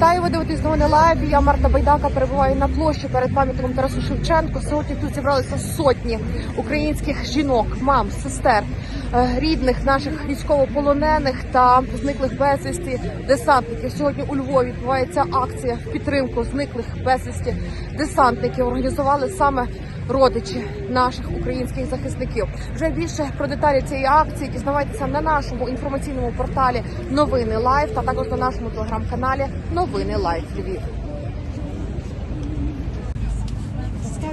Вітаю, ви дивитесь новини лайв. Я Марта Байдака перебуваю на площі перед пам'ятником Тарасу Шевченко. Сьогодні тут зібралися сотні українських жінок, мам, сестер, е, рідних наших військовополонених та зниклих безвісті десантників. Сьогодні у Львові відбувається акція в підтримку зниклих безвісті десантників. Організували саме родичі наших українських захисників. Вже більше про деталі цієї акції дізнавайтеся на нашому інформаційному порталі Новини Лайв та також на нашому телеграм-каналі Новини Лайв Львів.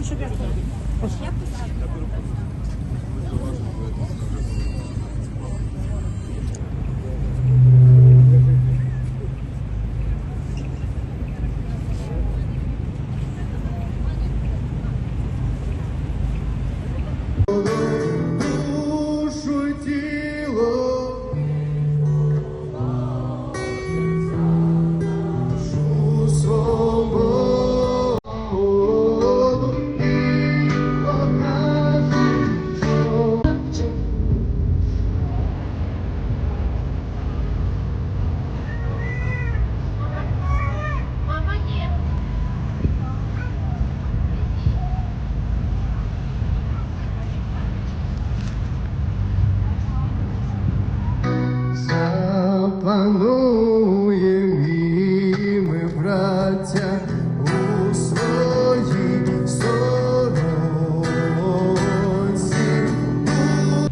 душу Запануєм і ми, браття, у своїй.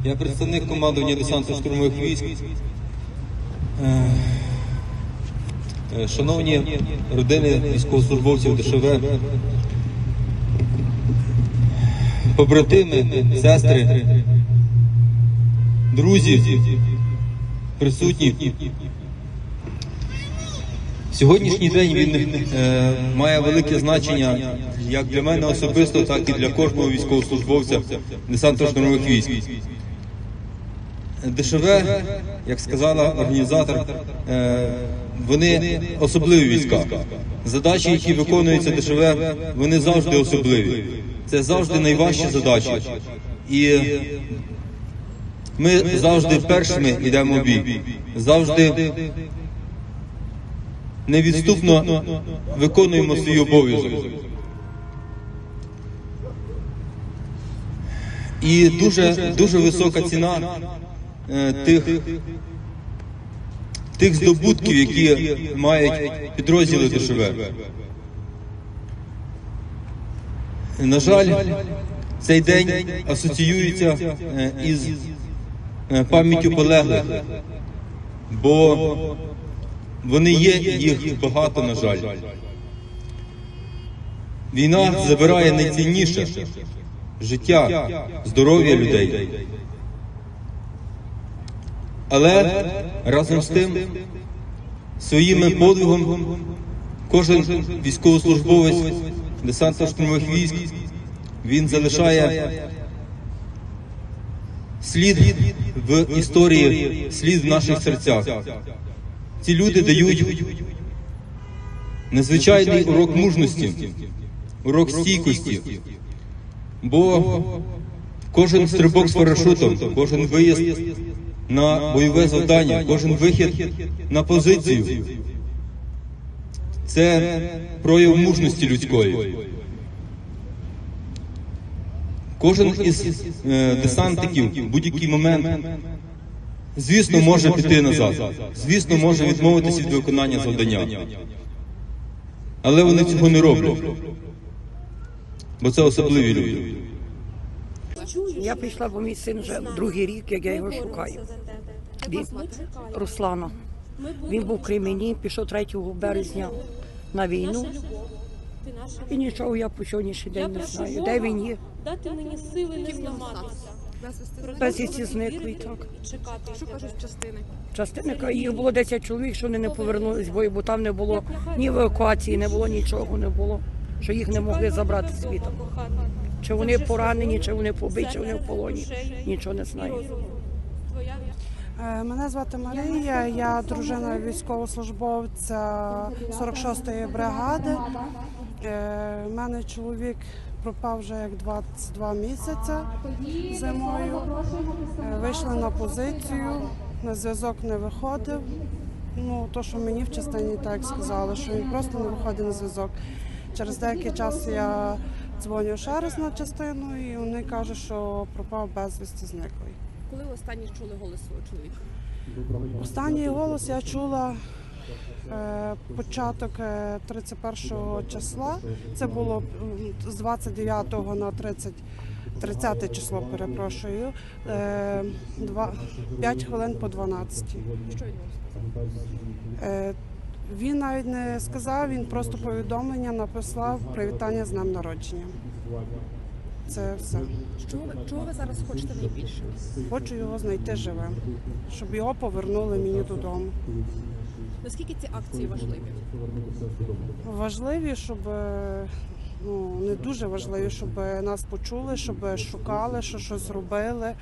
Я представник командування десантно-штурмових військ. Е, е, Шановні родини військовослужбовців ДШВ, побратими, сестри, друзі, присутні. Сьогоднішній день він е, має велике значення як для мене особисто, так і для кожного військовослужбовця десантно-штурмових військ. ДШВ, як сказала організатор, е, вони особливі війська. Задачі, які виконуються ДШВ, вони завжди особливі. Це завжди найважчі задачі. І ми завжди першими йдемо в бій. Завжди невідступно виконуємо свій обов'язок. І дуже, дуже висока ціна е, тих, тих здобутків, які мають підрозділи ДШВ. На жаль, цей день асоціюється е, із е, пам'яттю полеглих, бо вони є, їх багато, на жаль. Війна забирає найцінніше життя, здоров'я людей. Але разом з тим, своїми подвигом кожен військовослужбовець десантно-штурмових військ він залишає слід в історії, слід в наших серцях. Ці люди дають незвичайний урок мужності, урок стійкості. Бо кожен стрибок з парашутом, кожен виїзд на бойове завдання, кожен вихід на позицію. це прояв мужності людської. Кожен із е, десантників в будь-який момент, звісно, може піти назад, звісно, може відмовитися від виконання завдання. Але вони цього не роблять, бо це особливі люди. Я прийшла, бо мій син вже другий рік, як я його шукаю. Він Руслана. Він був в Кремені, пішов 3 березня на війну. І нічого я по сьогоднішній день не знаю. Де він є? дати мені сили не зламатися. Безвісті зниклий, так. Чекати. Що кажуть частини? Частинника їх було 10 чоловік, що вони не повернулись з бою, бо там не було ні евакуації, не було нічого, не було. Що їх не могли забрати звідти. Чи вони поранені, чи вони побиті, чи вони в полоні. Нічого не знаю. Е, Мене звати Марія, я дружина військовослужбовця 46-ї бригади. Е, У мене чоловік пропав вже як 22 місяці зимою. Е, Вийшли на позицію, на зв'язок не виходив. ну, то, що мені в частині так сказали, що він просто не виходить на зв'язок. Через деякий час я дзвоню ще раз на частину, і вони кажуть, що пропав безвісти зниклий. Коли ви останні чули голос свого чоловіка? Останній голос я чула початок е, 31 числа. Це було з 29 на 30, 30 число, перепрошую. Е, 5 хвилин по 12. Що він? Е, навіть не сказав, він просто повідомлення написав привітання з днем народження. Це все. Що ви, чого ви зараз хочете найбільше? Хочу його знайти живим, щоб його повернули мені додому. Наскільки ці акції важливі? Важливі, щоб е, ну не дуже важливі, щоб нас почули, щоб шукали, що щось робили,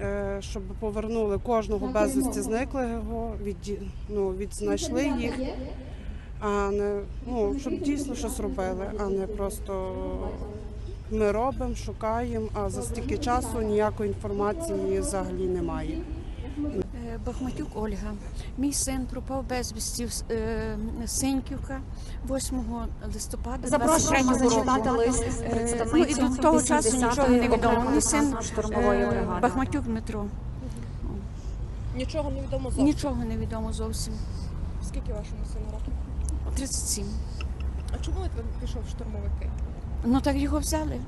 е, щоб повернули кожного безвісті зниклого, від ну відзнайшли їх, а не ну щоб дійсно щось робили, а не просто ми робимо, шукаємо, а за стільки часу ніякої інформації взагалі немає. Бахматюк Ольга. Мій син пропав безвісті з е, Синьківка 8 листопада. Запрошуємо 23-го зачитати лист Е, Ну, і до того часу нічого не відомо. Мій син е. Бахматюк Дмитро. Нічого не відомо зовсім. Нічого не відомо зовсім. Скільки вашому сину років? 37. А чому він пішов в штурмовики? Ну так його взяли.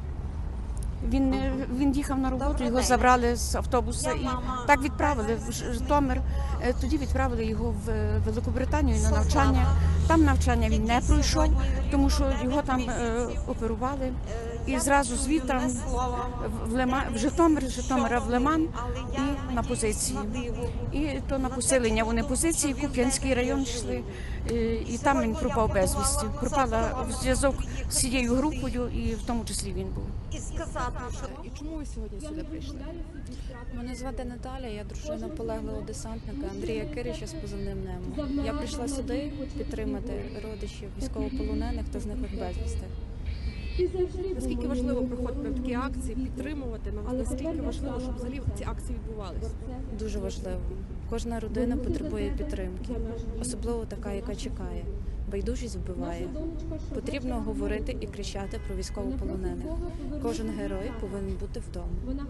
Він, не він їхав на роботу, його забрали з автобуса і так відправили в Житомир. Е, Тоді відправили його в е, Великобританію на навчання. Там навчання він не пройшов, тому що його там е, оперували. І зразу звідти в, Лима, в Житомир, з Житомира в Лиман і на позиції. І то на поселення вони позиції, Куп'янський район йшли, е, і там він пропав безвісті. Пропала в зв'язок з цією групою, і в тому числі він був. І чому ви сьогодні сюди прийшли? Мене звати Наталя, я дружина полеглого десантника Андрія Кирича з позивним Немо. Я прийшла сюди підтримати родичів військовополонених та зниклих безвісти. Наскільки важливо проходити такі акції, підтримувати? Наскільки важливо, щоб взагалі ці акції відбувалися? Дуже важливо. Кожна родина потребує підтримки, особливо така, яка чекає. Байдужість вбиває. Потрібно говорити і кричати про військовополонених. Кожен герой повинен бути вдома.